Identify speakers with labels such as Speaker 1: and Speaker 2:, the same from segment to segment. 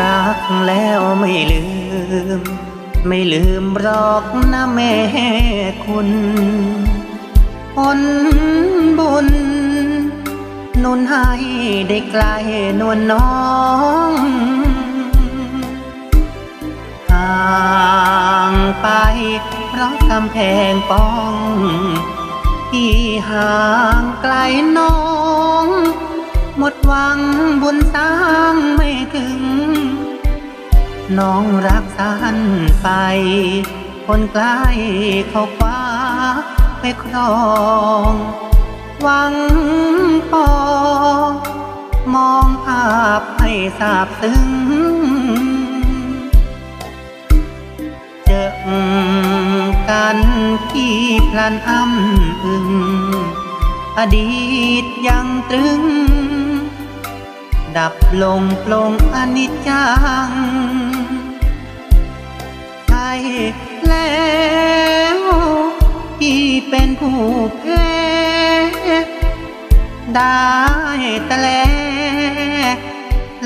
Speaker 1: รักแล้วไม่ลืม ไม่ลืมหรอกนะแม่คุณผลบุญ นุนให้ได้ไกลนวลน้องห่างไป เพราะกำแพงป้องที่ห่างไกลน้อง หมดหวังบุญสร้าง น้องรักสั้นไป คนใกล้เขาคว้าไปครอง หวังปอ มองภาพให้สาบซึ้งเจอกันที่พลันอ้ำอึง อดีตยังตรึง ดับลงปลงอนิจจัง ผู้แพ้ได้แต่แล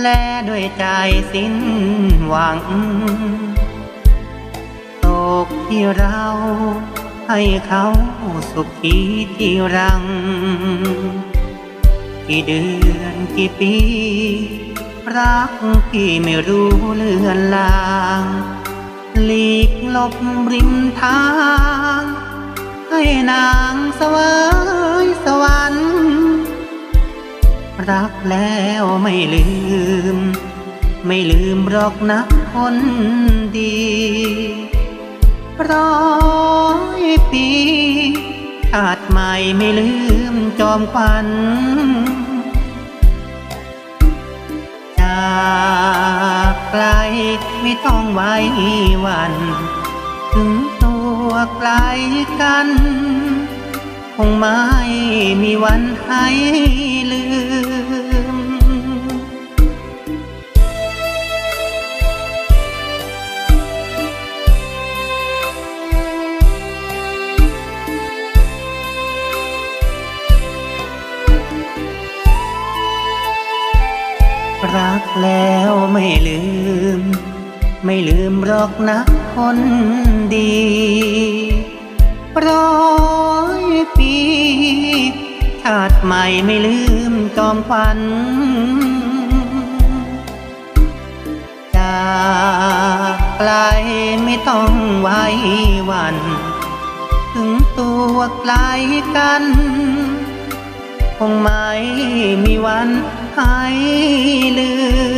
Speaker 1: แลด้วยใจสิ้นหวัง ตกที่เราให้เขาสุขีที่รัง กี่เดือนกี่ปี รักที่ไม่รู้เลือนลาง หลีกหลบริมทาง ให้นางสวยสวรรค์รักแล้วไม่ลืม ไม่ลืมหรอกนะคนดีร้อยปีชาติใหม่ไม่ลืมจอมขวัญจากไกลไม่ต้องไว้วัน ถึงตัว ไกลกัน คงไม่มีวันให้ลืม รักแล้วไม่ลืม ไม่ลืมหรอกนะคนดี ร้อยปีชาติใหม่ไม่ลืมจอมขวัญจากไกลไม่ต้องไว้วัน ถึงตัวไกลกัน คงไม่มีวันหายลืม